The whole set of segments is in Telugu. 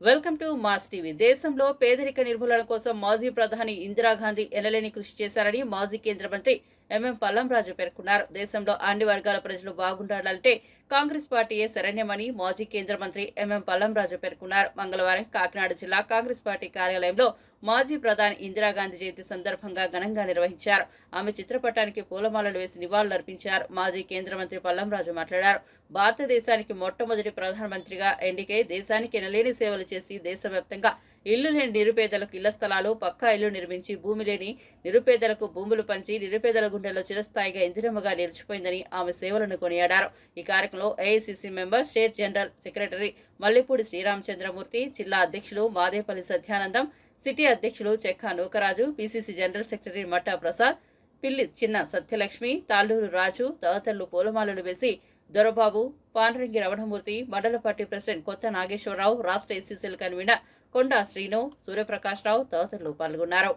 Welcome to mass TV. దేశంలో పేదరిక నిర్మూలన కోసం మాజీ ప్రధాని ఇందిరాగాంధీ ఎనలేని కృషి చేశారని మాజీ కేంద్ర మంత్రి ఎంఎం పల్లంరాజు పేర్కొన్నారు. దేశంలో అన్ని వర్గాల ప్రజలు బాగుండాలంటే కాంగ్రెస్ పార్టీయే శరణ్యమని మాజీ కేంద్ర మంత్రి ఎంఎం పల్లంరాజు పేర్కొన్నారు. మంగళవారం కాకినాడ జిల్లా కాంగ్రెస్ పార్టీ కార్యాలయంలో మాజీ ప్రధాని ఇందిరాగాంధీ జయంతి సందర్భంగా ఘనంగా నిర్వహించారు. ఆమె చిత్రపటానికి పూలమాలలు వేసి నివాళులర్పించారు. మాజీ కేంద్ర మంత్రి పల్లంరాజు మాట్లాడారు. భారతదేశానికి మొట్టమొదటి ప్రధానమంత్రిగా ఎన్నికై దేశానికి ఎనలేని సేవలు చేసి దేశవ్యాప్తంగా ఇల్లు లేని నిరుపేదలకు ఇళ్ళ స్థలాలు పక్కా ఇల్లు నిర్మించి భూమి లేని నిరుపేదలకు భూములు పంచి నిరుపేదల గుండెల్లో చిరస్థాయిగా ఇందిరమ్మగా నిలిచిపోయిందని ఆమె సేవలను కొనియాడారు. ఈ కార్యక్రమంలో AICC member state general secretary Mallepudi Sriramachandramurthy జిల్లా అధ్యక్షులు మాదేపల్లి సత్యానందం సిటీ అధ్యక్షులు Chekka Nookaraju PCC general secretary Matta Prasad Pilli Chinna Satyalakshmi Talluru రాజు తదితరులు పూలమాలలు వేసి దొరబాబు పాండురంగి రమణమూర్తి మండల పార్టీ ప్రెసిడెంట్ కొత్త నాగేశ్వరరావు రాష్ట్ర ఎస్సీసీల కన్వీనర్ కొండా శ్రీను సూర్యప్రకాష్ రావు తదితరులు పాల్గొన్నారు.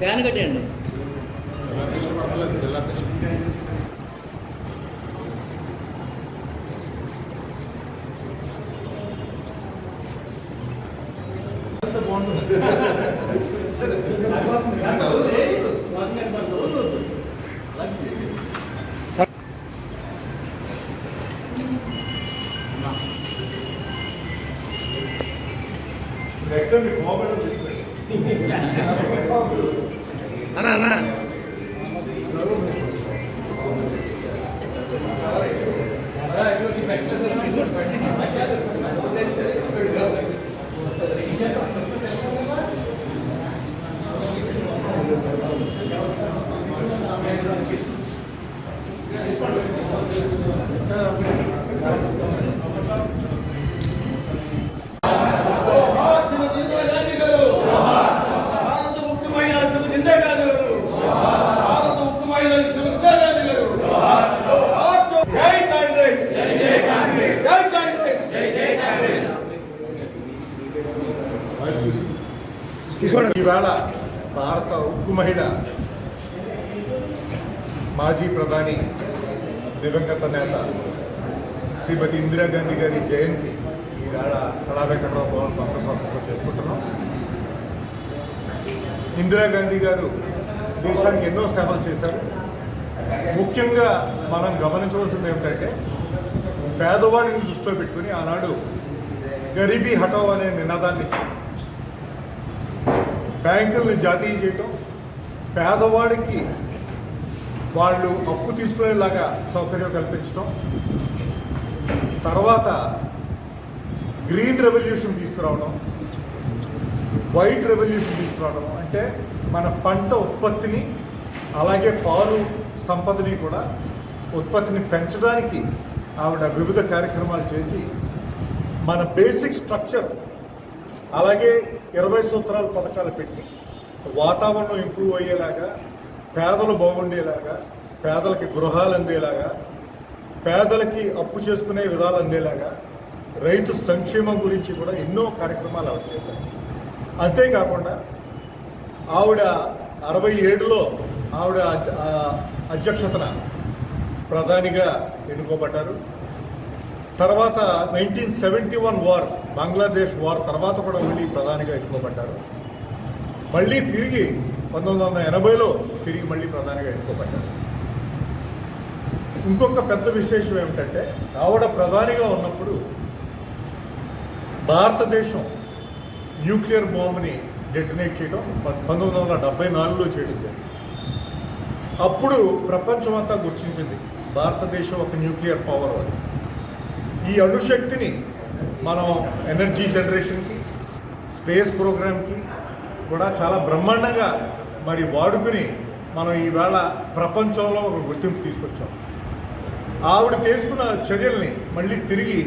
ఫ్యాన్ కట్టండి నెక్స్ట్ టైం మీకు కోఆపరేట్ చేసుకోండి అన్నా అన్నా. భారత ముఖ్య మహిళా శ్రీమతి ఇందిరాగాంధీ గారు భారత ముఖ్య మహిళా శ్రీమతి ఇందిరాగాంధీ గారు జై కాంగ్రెస్ జై కాంగ్రెస్ జై కాంగ్రెస్ జై కాంగ్రెస్ ఈవేళ భారత ఉక్కు మహిళ మాజీ ప్రధాని దివంగత నేత శ్రీమతి ఇందిరాగాంధీ గారి జయంతి ఈవేళ కళా భవన్ కాంగ్రెస్ ఆఫీస్లో చేసుకుంటున్నాం ఇందిరాగాంధీ గారు దేశానికి ఎన్నో సేవలు చేశారు ముఖ్యంగా మనం గమనించవలసింది ఏమిటంటే పేదవాడిని దృష్టిలో పెట్టుకుని ఆనాడు గరీబీ హటావ్ అనే నినాదాన్ని ఇచ్చారు. బ్యాంకుల్ని జాతీయ చేయటం పేదవాడికి వాళ్ళు అప్పు తీసుకునేలాగా సౌకర్యం కల్పించడం తర్వాత గ్రీన్ రెవల్యూషన్ తీసుకురావడం వైట్ రెవల్యూషన్ తీసుకురావడం అంటే మన పంట ఉత్పత్తిని అలాగే పాలు సంపదని కూడా ఉత్పత్తిని పెంచడానికి ఆవిడ వివిధ కార్యక్రమాలు చేసి మన బేసిక్ స్ట్రక్చర్ అలాగే ఇరవై సూత్రాల పథకాలు పెట్టి వాతావరణం ఇంప్రూవ్ అయ్యేలాగా పేదలు బాగుండేలాగా పేదలకి గృహాలు అందేలాగా పేదలకి అప్పు చేసుకునే విధాలు అందేలాగా రైతు సంక్షేమం గురించి కూడా ఎన్నో కార్యక్రమాలు ఆవిడ చేశారు. అంతేకాకుండా ఆవిడ అరవై ఏడులో ఆవిడ అధ్యక్షతన ప్రధానిగా ఎన్నుకోబడ్డారు. తర్వాత nineteen seventy one war Bangladesh war తర్వాత కూడా మళ్ళీ ప్రధానిగా ఎన్నుకోబడ్డారు. మళ్ళీ తిరిగి పంతొమ్మిది వందల ఎనభైలో తిరిగి మళ్ళీ ప్రధానిగా ఎన్నుకోబడ్డారు. ఇంకొక పెద్ద విశేషం ఏమిటంటే ఆవిడ ప్రధానిగా ఉన్నప్పుడు భారతదేశం న్యూక్లియర్ బాంబుని డెటనేట్ చేయడం ప- పంతొమ్మిది వందల డెబ్బై నాలుగులో చేయడం జరిగింది. అప్పుడు ప్రపంచం అంతా గుర్తించింది భారతదేశం ఒక న్యూక్లియర్ పవర్ అని ఈ అణుశక్తిని మనం ఎనర్జీ జనరేషన్కి స్పేస్ ప్రోగ్రామ్కి కూడా చాలా బ్రహ్మాండంగా మరి వాడుకుని మనం ఈవేళ ప్రపంచంలో ఒక గుర్తింపు తీసుకొచ్చాం. ఆవిడ తీసుకున్న చర్యల్ని మళ్ళీ తిరిగి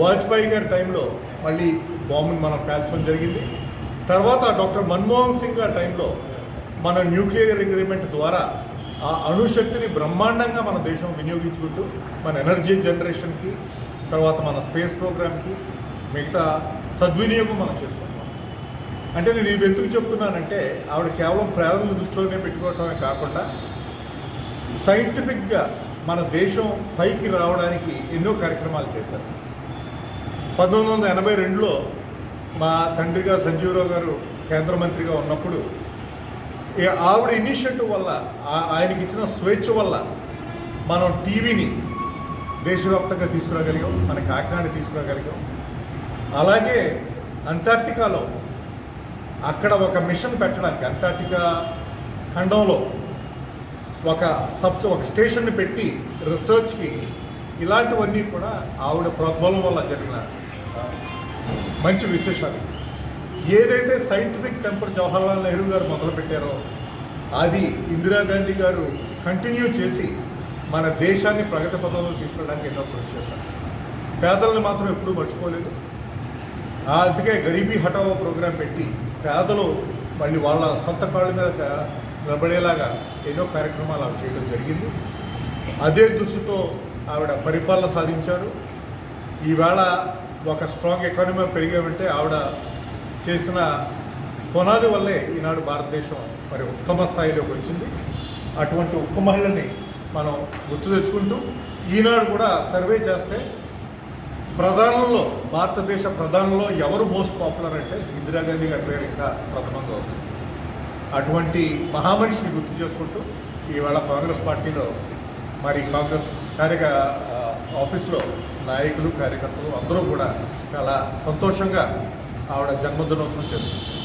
వాజ్పేయి గారి టైంలో మళ్ళీ బాంబుని మనం పేల్చడం జరిగింది. తర్వాత డాక్టర్ మన్మోహన్ సింగ్ గారి టైంలో మన న్యూక్లియర్ అగ్రిమెంట్ ద్వారా ఆ అణుశక్తిని బ్రహ్మాండంగా మన దేశం వినియోగించుకుంటూ మన ఎనర్జీ జనరేషన్కి తర్వాత మన స్పేస్ ప్రోగ్రామ్కి మిగతా సద్వినియోగం మనం చేసుకుంటున్నాం. అంటే నేను ఇది ఎందుకు చెప్తున్నానంటే ఆవిడ కేవలం ప్రేరణను దృష్టిలోనే పెట్టుకోవటమే కాకుండా సైంటిఫిక్గా మన దేశం పైకి రావడానికి ఎన్నో కార్యక్రమాలు చేశారు. పంతొమ్మిది వందల ఎనభై రెండులో మా తండ్రి గారు సంజీవరావు గారు కేంద్ర మంత్రిగా ఉన్నప్పుడు ఆవిడ ఇనిషియేటివ్ వల్ల ఆయనకి ఇచ్చిన స్వేచ్ఛ వల్ల మనం టీవీని దేశవ్యాప్తంగా తీసుకురాగలిగాం మన కాకినాడ తీసుకురాగలిగాం అలాగే అంటార్టికాలో అక్కడ ఒక మిషన్ పెట్టడానికి అంటార్టికా ఖండంలో ఒక సబ్స్ ఒక స్టేషన్ని పెట్టి రీసెర్చ్కి ఇలాంటివన్నీ కూడా ఆవిడ ప్రోద్బలం వల్ల జరిగిన మంచి విశేషాలు. ఏదైతే సైంటిఫిక్ టెంపర్ జవహర్లాల్ నెహ్రూ గారు మొదలుపెట్టారో అది ఇందిరాగాంధీ గారు కంటిన్యూ చేసి మన దేశాన్ని ప్రగతి పథంలో తీసుకెళ్ళడానికి ఎన్నో కృషి చేశారు. పేదలను మాత్రం ఎప్పుడూ మర్చిపోలేదు. ఆ అందుకే గరీబీ హటావో ప్రోగ్రాం పెట్టి పేదలు మళ్ళీ వాళ్ళ సొంత కాళ్ళ మీద నిలబడేలాగా ఎన్నో కార్యక్రమాలు ఆవిడ చేయడం జరిగింది. అదే దృష్టితో ఆవిడ పరిపాలన సాధించారు. ఈవేళ ఒక స్ట్రాంగ్ ఎకానమీ పెరిగామంటే ఆవిడ చేసిన పునాది వల్లే ఈనాడు భారతదేశం మరి ఉత్తమ స్థాయిలోకి వచ్చింది. అటువంటి ఉక్క మహిళని మనం గుర్తు తెచ్చుకుంటూ ఈనాడు కూడా సర్వే చేస్తే ప్రధానంలో భారతదేశ ప్రధానంలో ఎవరు మోస్ట్ పాపులర్ అంటే ఇందిరాగాంధీ గారి పేరు ఇంకా ప్రథమంగా వస్తుంది. అటువంటి మహామనిషిని గుర్తు చేసుకుంటూ ఈవేళ కాంగ్రెస్ పార్టీలో మరి కాంగ్రెస్ కార్యక ఆఫీస్లో నాయకులు కార్యకర్తలు అందరూ కూడా చాలా సంతోషంగా ఆవిడ జన్మదినోత్సవం చేసుకుంటారు